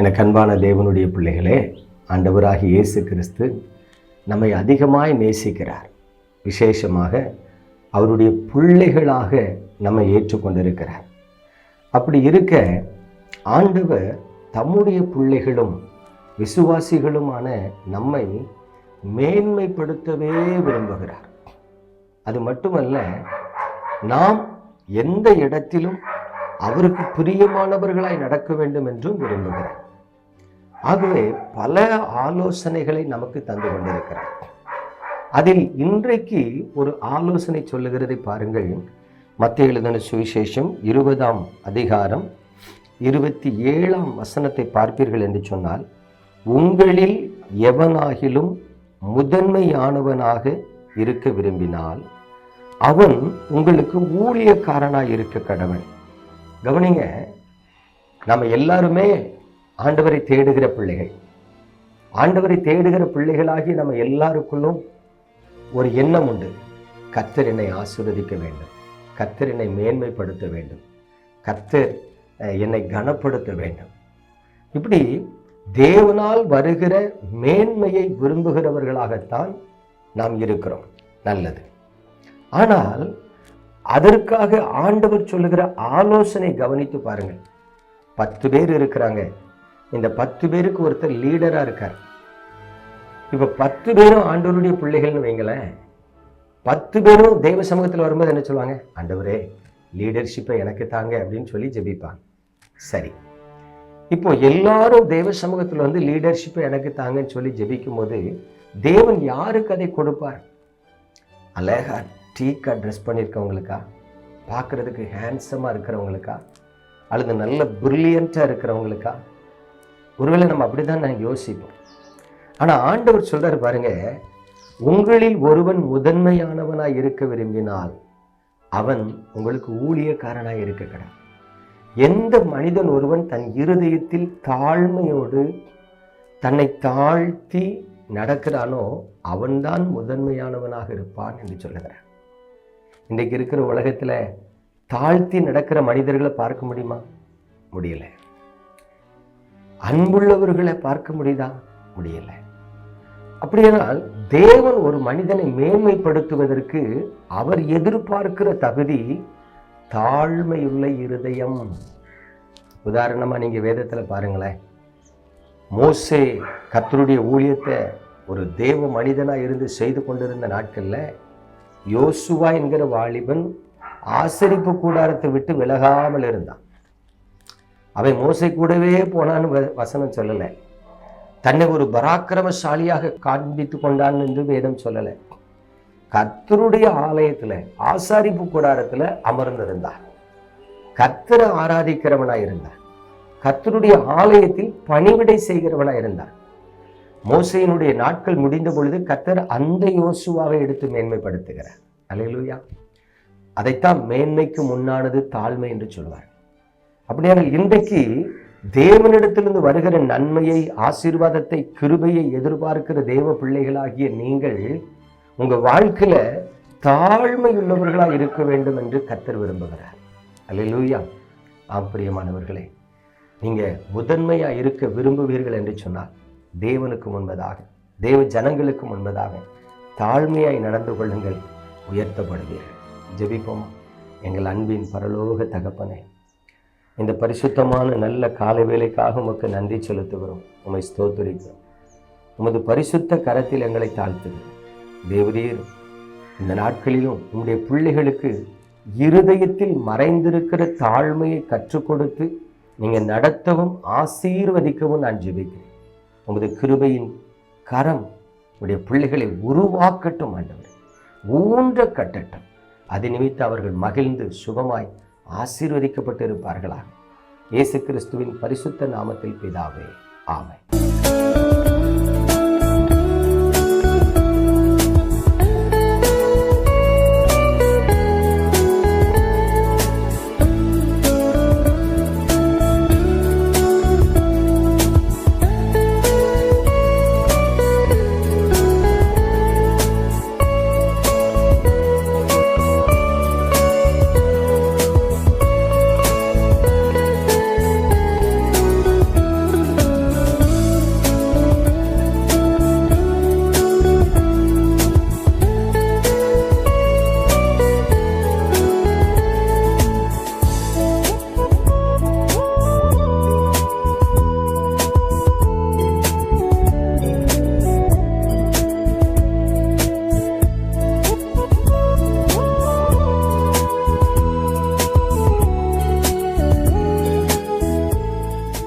என கண்பான தேவனுடைய பிள்ளைகளே ஆண்டவராகி இயேசு கிறிஸ்து நம்மை அதிகமாய் நேசிக்கிறார். விசேஷமாக அவருடைய பிள்ளைகளாக நம்மை ஏற்றுக்கொண்டிருக்கிறார் அப்படி இருக்க ஆண்டவர் தம்முடைய பிள்ளைகளும் விசுவாசிகளுமான நம்மை மேன்மைப்படுத்தவே விரும்புகிறார். அது மட்டுமல்ல நாம் எந்த இடத்திலும் அவருக்கு பிரியமானவர்களாய் நடக்க வேண்டும் என்றும் விரும்புகிறார். ஆகவே பல ஆலோசனைகளை நமக்கு தந்து கொண்டிருக்கிறார். அதில் இன்றைக்கு ஒரு ஆலோசனை சொல்லுகிறதை பாருங்கள். மத்திய எழுதின சுவிசேஷம் இருபதாம் அதிகாரம் இருபத்தி ஏழாம் வசனத்தை பார்ப்பீர்கள் என்று சொன்னால் உங்களில் எவனாகிலும் முதன்மையானவனாக இருக்க விரும்பினால் அவன் உங்களுக்கு ஊழியக்காரனாக இருக்க கடவன். கவனிங்க நம்ம எல்லாருமே ஆண்டவரை தேடுகிற பிள்ளைகள். ஆண்டவரை தேடுகிற பிள்ளைகளாகி நம்ம எல்லாருக்குள்ளும் ஒரு எண்ணம் உண்டு. கத்தர் என்னை ஆசிர்வதிக்க வேண்டும். கத்தர் என்னை மேன்மைப்படுத்த வேண்டும். கத்தர் என்னை கனப்படுத்த வேண்டும். இப்படி தேவனால் வருகிற மேன்மையை விரும்புகிறவர்களாகத்தான் நாம் இருக்கிறோம். நல்லது. ஆனால் அதற்காக ஆண்டவர் சொல்லுகிற ஆலோசனை கவனித்து பாருங்கள். பத்து பேர் இருக்கிறாங்க. இந்த பத்து பேருக்கு ஒருத்தர் லீடரா இருக்கார். இப்ப பத்து பேரும் ஆண்டவருடைய பிள்ளைகள்னு வைங்களேன். பத்து பேரும் தெய்வ சமூகத்தில் வரும்போது என்ன சொல்லுவாங்க? ஆண்டவரே லீடர்ஷிப்பை எனக்கு தாங்க அப்படின்னு சொல்லி ஜெபிப்பாங்க. சரி. இப்போ எல்லாரும் தெய்வ சமூகத்தில் வந்து லீடர்ஷிப்பை எனக்கு தாங்கன்னு சொல்லி ஜெபிக்கும் போது தேவன் யாருக்கு அதை கொடுப்பார்? அழகா டீக்கா ட்ரெஸ் பண்ணியிருக்கவங்களுக்கா பார்க்குறதுக்கு ஹேண்ட்ஸமாக இருக்கிறவங்களுக்கா? அல்லது நல்ல ப்ரில்லியண்ட்டாக இருக்கிறவங்களுக்கா? ஒருவேளை நம்ம அப்படி தான் நான் யோசிப்போம். ஆனால் ஆண்டவர் சொல்கிறார் பாருங்க உங்களில் ஒருவன் முதன்மையானவனாக இருக்க விரும்பினால் அவன் உங்களுக்கு ஊழியக்காரனாக இருக்க கடவுள் எந்த மனிதன் ஒருவன் தன் இருதயத்தில் தாழ்மையோடு தன்னை தாழ்த்தி நடக்கிறானோ அவன்தான் முதன்மையானவனாக இருப்பான் என்று சொல்லுகிறார். இன்றைக்கு இருக்கிற உலகத்தில் தாழ்த்தி நடக்கிற மனிதர்களை பார்க்க முடியுமா? முடியலை. அன்புள்ளவர்களை பார்க்க முடியுதா? முடியல. அப்படியானால் தேவன் ஒரு மனிதனை மேன்மைப்படுத்துவதற்கு அவர் எதிர்பார்க்கிற தகுதி தாழ்மையுள்ள இருதயம். உதாரணமாக நீங்கள் வேதத்தில் பாருங்களேன். மோசே கத்தருடைய ஊழியத்தை ஒரு தேவ மனிதனாக இருந்து செய்து கொண்டிருந்த நாட்களில் யோசுவா என்கிற வாலிபன் ஆசரிப்பு கூடாரத்தை விட்டு விலகாமல் இருந்தான். அவன் மோசை கூடவே போனான்னு வ- வசனம் சொல்லலை. தன்னை ஒரு பராக்கிரமசாலியாக காண்பித்து கொண்டான் என்று வேதம் சொல்லலை. கத்தருடைய ஆலயத்துல ஆசாரிப்பு கூடாரத்துல அமர்ந்திருந்தார். கத்தரை ஆராதிக்கிறவனாக இருந்தார். கத்தருடைய ஆலயத்தில் பணிவிடை செய்கிறவனாக இருந்தார். மோசையினுடைய நாட்கள் முடிந்த பொழுது கத்தர் அந்த யோசுவாவை எடுத்து மேன்மைப்படுத்துகிறார். அல்லேலூயா. அதைத்தான் மேன்மைக்கு முன்னானது தாழ்மை என்று சொல்வார். அப்படியான இன்றைக்கு தேவனிடத்திலிருந்து வருகிற நன்மையை ஆசீர்வாதத்தை கிருபையை எதிர்பார்க்கிற தேவ பிள்ளைகளாகிய நீங்கள் உங்க வாழ்க்கையில தாழ்மை உள்ளவர்களாக இருக்க வேண்டும் என்று கத்தர் விரும்புகிறார். அல்லூயா ஆம் பிரியமானவர்களே நீங்க முதன்மையா இருக்க விரும்புவீர்கள் என்று சொன்னால் தேவனுக்கு முன்பதாக தேவ ஜனங்களுக்கு முன்பதாக தாழ்மையாய் நடந்து கொள்ளுங்கள் உயர்த்தப்படுவீர்கள். ஜெபிப்போம்? எங்கள் அன்பின் பரலோக தகப்பனே இந்த பரிசுத்தமான நல்ல காலை வேலைக்காக உமக்கு நன்றி செலுத்துகிறோம். உம்மை ஸ்தோத்துரிக்கிறோம். உமது பரிசுத்த கரத்தில் எங்களை தாழ்த்துகிறோம். தேவரீர் இந்த நாட்களிலும் உங்களுடைய பிள்ளைகளுக்கு இருதயத்தில் மறைந்திருக்கிற தாழ்மையை கற்றுக் கொடுத்து நீங்கள் நடத்தவும் ஆசீர்வதிக்கவும் நான் ஜெபிக்கிறேன். உமது கிருபையின் கரம் உடைய பிள்ளைகளை உருவாக்கட்டும் ஆண்டவர். ஊன்ற கட்டட்டும். அது நிமித்து அவர்கள் மகிழ்ந்து சுகமாய் ஆசீர்வதிக்கப்பட்டிருப்பார்களாக. இயேசு கிறிஸ்துவின் பரிசுத்த நாமத்தில் பிதாவே ஆமை